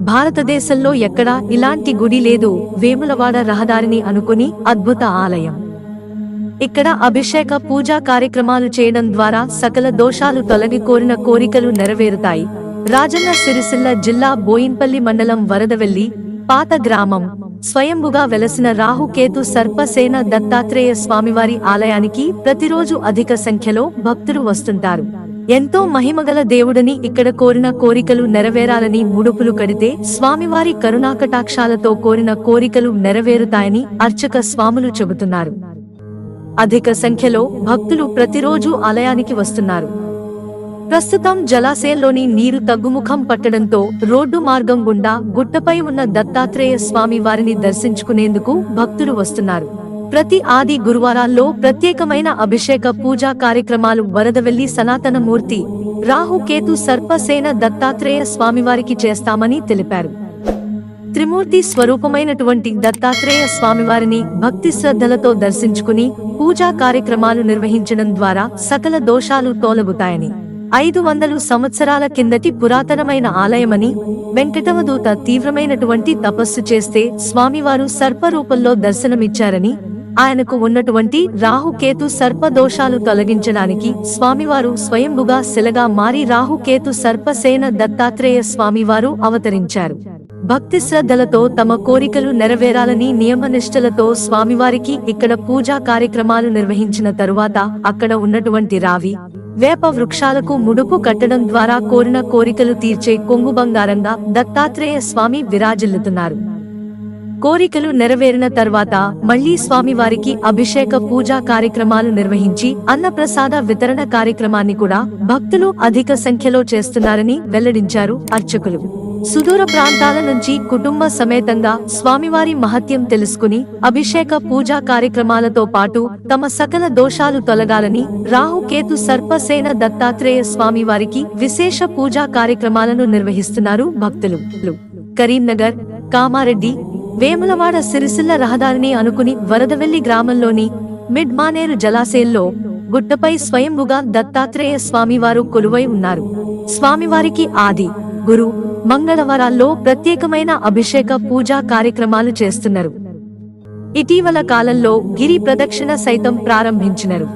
భారతదేశంలో ఎక్కడా ఇలాంటి గుడి లేదు. వేములవాడ రహదారిని అనుకుని అద్భుత ఆలయం. ఇక్కడ అభిషేక పూజా కార్యక్రమాలు చేయడం ద్వారా సకల దోషాలు తొలగి కోరిన కోరికలు నెరవేరుతాయి. రాజన్న సిరిసిల్ల జిల్లా బోయిన్పల్లి మండలం వరదవెల్లి పాత గ్రామం. స్వయంభుగా వెలసిన రాహుకేతు సర్పసేన దత్తాత్రేయ స్వామివారి ఆలయానికి ప్రతిరోజు అధిక సంఖ్యలో భక్తులు వస్తుంటారు. ఎంతో మహిమగల దేవుడని ఇక్కడ కోరిన కోరికలు నెరవేరాలని ముడుపులు కడితే స్వామివారి కరుణాకటాక్షాలతో కోరిన కోరికలు నెరవేరుతాయని అర్చక స్వాములు చెబుతున్నారు. అధిక సంఖ్యలో భక్తులు ప్రతిరోజు ఆలయానికి వస్తున్నారు. ప్రస్తుతం జలాశయంలోని నీరు తగ్గుముఖం పట్టడంతో రోడ్డు మార్గం గుండా గుట్టపై ఉన్న దత్తాత్రేయ స్వామి వారిని దర్శించుకునేందుకు భక్తులు వస్తున్నారు. ప్రతి ఆది గురువారాల్లో ప్రత్యేకమైన అభిషేక పూజా కార్యక్రమాలు వరదవెల్లి సనాతన మూర్తి రాహుకేతు సర్పసేన దత్తాత్రేయ స్వామివారికి చేస్తామని తెలిపారు. త్రిమూర్తి స్వరూపమైనటువంటి దత్తాత్రేయ స్వామివారిని భక్తి శ్రద్ధలతో దర్శించుకుని పూజా కార్యక్రమాలు నిర్వహించడం ద్వారా సకల దోషాలు తోలగుతాయని ఐదు వందలు సంవత్సరాల కిందటి పురాతనమైన ఆలయమని వెంకటవదూత తీవ్రమైనటువంటి తపస్సు చేస్తే స్వామివారు సర్పరూపంలో దర్శనమిచ్చారని ఆయనకు ఉన్నటువంటి రాహుకేతు సర్పదోషాలు తొలగించడానికి స్వామివారు స్వయంభుగా శిలగా మారి రాహుకేతు సర్పసేన దత్తాత్రేయ స్వామివారు అవతరించారు. భక్తి శ్రద్ధలతో తమ కోరికలు నెరవేరాలని నియమనిష్టలతో స్వామివారికి ఇక్కడ పూజా కార్యక్రమాలు నిర్వహించిన తరువాత అక్కడ ఉన్నటువంటి రావి వేప వృక్షాలకు ముడుపు కట్టడం ద్వారా కోరిన కోరికలు తీర్చే కొంగు బంగారంగా దత్తాత్రేయ స్వామి విరాజిల్లుతున్నారు. కోరికలు నెరవేరిన తర్వాత మళ్ళీ స్వామివారికి అభిషేక పూజా కార్యక్రమాలు నిర్వహించి అన్నప్రసాద వితరణ కార్యక్రమాన్ని కూడా భక్తులు అధిక సంఖ్యలో చేస్తున్నారని వెల్లడించారు అర్చకులు. సుదూర ప్రాంతాల నుంచి కుటుంబ సమేతంగా స్వామివారి మహత్యం తెలుసుకుని అభిషేక పూజా కార్యక్రమాలతో పాటు తమ సకల దోషాలు తొలగాలని రాహుకేతు సర్పసేన దత్తాత్రేయ స్వామివారికి విశేష పూజా కార్యక్రమాలను నిర్వహిస్తున్నారు భక్తులు. కరీంనగర్ కామారెడ్డి వేములవాడ సిరిసిల్ల రహదారిని అనుకుని వరదవెల్లి గ్రామంలోని మిడ్ మానేరు జలాశయంలో గుట్టపై స్వయంభుగా దత్తాత్రేయ స్వామివారు కొలువై ఉన్నారు. స్వామివారికి ఆది గురు మంగళవారాల్లో ప్రత్యేకమైన అభిషేక పూజా కార్యక్రమాలు చేస్తున్నారు. ఇటీవల కాలంలో గిరి ప్రదక్షిణ సైతం ప్రారంభించినారు.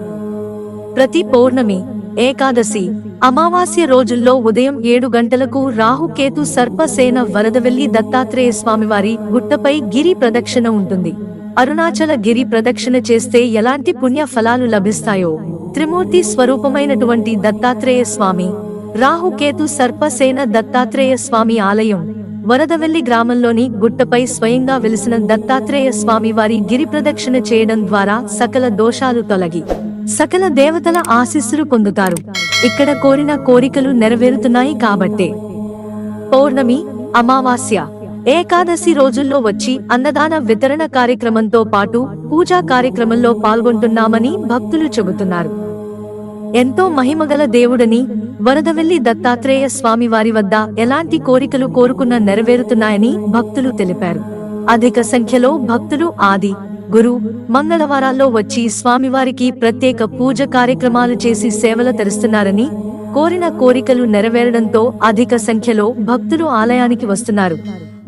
ప్రతి పౌర్ణమి ఏకాదశి. అమావాస్య రోజుల్లో ఉదయం ఏడు గంటలకు రాహుకేతు సర్పసేన వరదవెల్లి దత్తాత్రేయ స్వామివారి గుట్టపై గిరి ప్రదక్షిణ ఉంటుంది. అరుణాచల గిరి ప్రదక్షిణ చేస్తే ఎలాంటి పుణ్య ఫలాలు లభిస్తాయో? త్రిమూర్తి స్వరూపమైనటువంటి దత్తాత్రేయ స్వామి రాహుకేతు సర్పసేన దత్తాత్రేయ స్వామి ఆలయం వరదవెల్లి గ్రామంలోని గుట్టపై స్వయంగా వెలిసిన దత్తాత్రేయ స్వామి వారి గిరి ప్రదక్షిణ చేయడం ద్వారా సకల దోషాలు తొలగి సకల దేవతల ఆశీస్సులు పొందుతారు. ఇక్కడ కోరిన కోరికలు నెరవేరుతున్నాయి కాబట్టే. పౌర్ణమి అమావాస్య ఏకాదశి రోజుల్లో వచ్చి అన్నదాన వితరణ కార్యక్రమంతో పాటు పూజా కార్యక్రమంలో పాల్గొంటున్నామని భక్తులు చెబుతున్నారు. ఎంతో మహిమగల దేవుడని వరదవెల్లి దత్తాత్రేయ స్వామి వారి వద్ద ఎలాంటి కోరికలు కోరుకున్న నెరవేరుతున్నాయని భక్తులు తెలిపారు. అధిక సంఖ్యలో భక్తులు ఆది గురు మంగళవారాల్లో వచ్చి స్వామివారికి ప్రత్యేక పూజ కార్యక్రమాలు చేసి సేవలు తెరుస్తున్నారని కోరిన కోరికలు నెరవేరడంతో అధిక సంఖ్యలో భక్తులు ఆలయానికి వస్తున్నారు.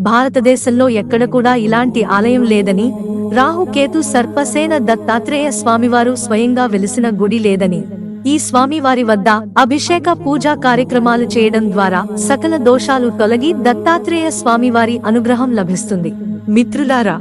భారతదేశంలో ఎక్కడ కూడా ఇలాంటి ఆలయం లేదని రాహుకేతు సర్పసేన దత్తాత్రేయ స్వామివారు స్వయంగా వెలిసిన గుడి లేదని ఈ స్వామివారి వద్ద అభిషేక పూజా కార్యక్రమాలు చేయడం ద్వారా సకల దోషాలు తొలగి దత్తాత్రేయ స్వామివారి అనుగ్రహం లభిస్తుంది. మిత్రులారా